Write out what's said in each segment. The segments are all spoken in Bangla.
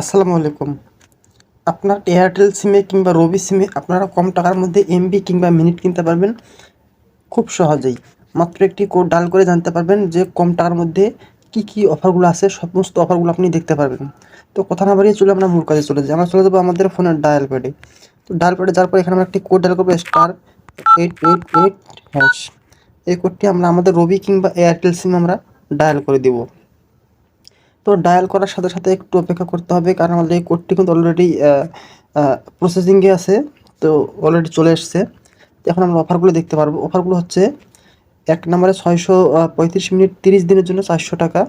আসসালামু আলাইকুম। আপনার এয়ারটেল সিমে কিংবা রবি সিমে আপনারা কম টাকার মধ্যে এমবি কিংবা মিনিট কিনতে পারবেন। খুব সহজেই। মাত্র একটি কোড ডাল করে জানতে পারবেন যে কম টাকার মধ্যে কি কি অফারগুলো আছে, সমস্ত অফারগুলো আপনি দেখতে পারবেন। তো কথা না বাড়িয়ে চলে আমরা মূল কাজে চলে যাই। আমরা চলে যাব আমাদের ফোনের ডায়াল প্যাডে তো ডায়াল প্যাডে যাওয়ার পর এখানে আমরা একটি কোড ডায়াল করব star eight eight eight hash এই কোডটি আমরা আমাদের রবি কিংবা এয়ারটেল সিমে আমরা ডায়াল করে দিব। তো ডায়াল করার সাথে সাথে একটু অপেক্ষা করতে হবে, কারণ আমাদের এই কোডটি কিন্তু অলরেডি প্রসেসিংয়ে আছে, তো অলরেডি চলে এসছে। এখন আমরা অফারগুলো দেখতে পারব। অফারগুলো হচ্ছে এক নম্বরে ছয়শো পঁয়ত্রিশ মিনিট তিরিশ দিনের জন্য চারশো টাকা,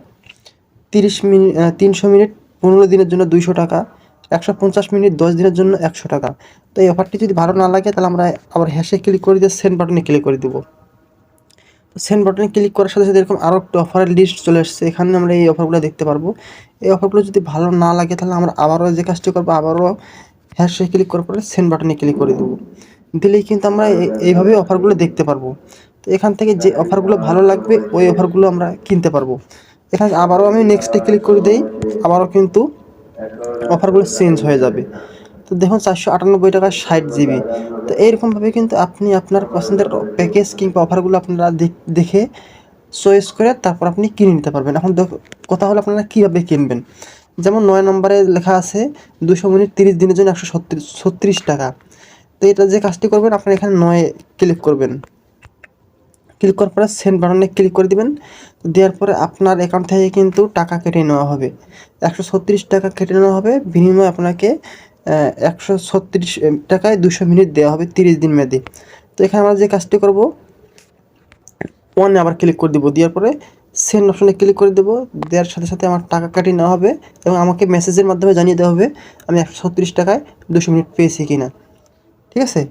তিরিশ মিনিট তিনশো মিনিট পনেরো দিনের জন্য দুইশো টাকা, একশো পঞ্চাশ মিনিট দশ দিনের জন্য একশো টাকা। তো এই অফারটি যদি ভালো না লাগে, তাহলে আমরা আবার হ্যাশে ক্লিক করে দিয়ে সেন্ড বাটনে ক্লিক করে দেবো। সেন্ড বাটনে ক্লিক করার সাথে সাথে এরকম আরও একটা অফারের লিস্ট চলে এসেছে এখানে আমরা এই অফারগুলো দেখতে পারব। এই অফারগুলো যদি ভালো না লাগে তাহলে আমরা আবারও যে কাজটি করব, আবারও হ্যাশে ক্লিক করার পরে সেন্ড বাটনে ক্লিক করে দেবো। দিলেই কিন্তু আমরা এই- এইভাবে অফারগুলো দেখতে পারব। তো এখান থেকে যে অফারগুলো ভালো লাগবে, ওই অফারগুলো আমরা কিনতে পারব। এখানে আবারও আমি নেক্সটে ক্লিক করে দিই, আবারও কিন্তু অফারগুলো চেঞ্জ হয়ে যাবে। তো দেখুন চারশো আটানব্বই টাকা ষাট জিবি। তো এইরকমভাবে কিন্তু আপনি আপনার পছন্দের প্যাকেজ কিংবা অফারগুলো আপনারা দেখ- চয়েস করে তারপর আপনি কিনে নিতে পারবেন। এখন কথা হলো আপনারা কীভাবে কিনবেন? যেমন নয় নম্বরে লেখা আছে, দুশো মিনিট তিরিশ দিনের জন্য একশো ছত্রিশ টাকা। তো এটা যে কাজটি করবেন, আপনারা এখানে নয় ক্লিক করবেন। ক্লিক করার পরে সেন্ড বাটনে ক্লিক করে দিবেন। দেওয়ার পরে আপনার অ্যাকাউন্ট থেকে কিন্তু টাকা কেটে নেওয়া হবে। একশো ছত্রিশ টাকা কেটে নেওয়া হবে। বিনিময়ে আপনাকে একশো ছত্রিশ টাকায় দুশো মিনিট দেওয়া হবে তিরিশ দিন মেয়াদি। তো এখানে আমরা যে কাজটি করব ওয়ানে আবার ক্লিক করে দেবো। দেওয়ার পরে সেন্ড অপশনে ক্লিক করে দেবো। দেওয়ার সাথে সাথে আমার টাকা কাটিয়ে নেওয়া হবে এবং আমাকে মেসেজের মাধ্যমে জানিয়ে দেওয়া হবে আমি একশো ছত্রিশ টাকায় দুশো মিনিট পেয়েছি কিনা। ঠিক আছে?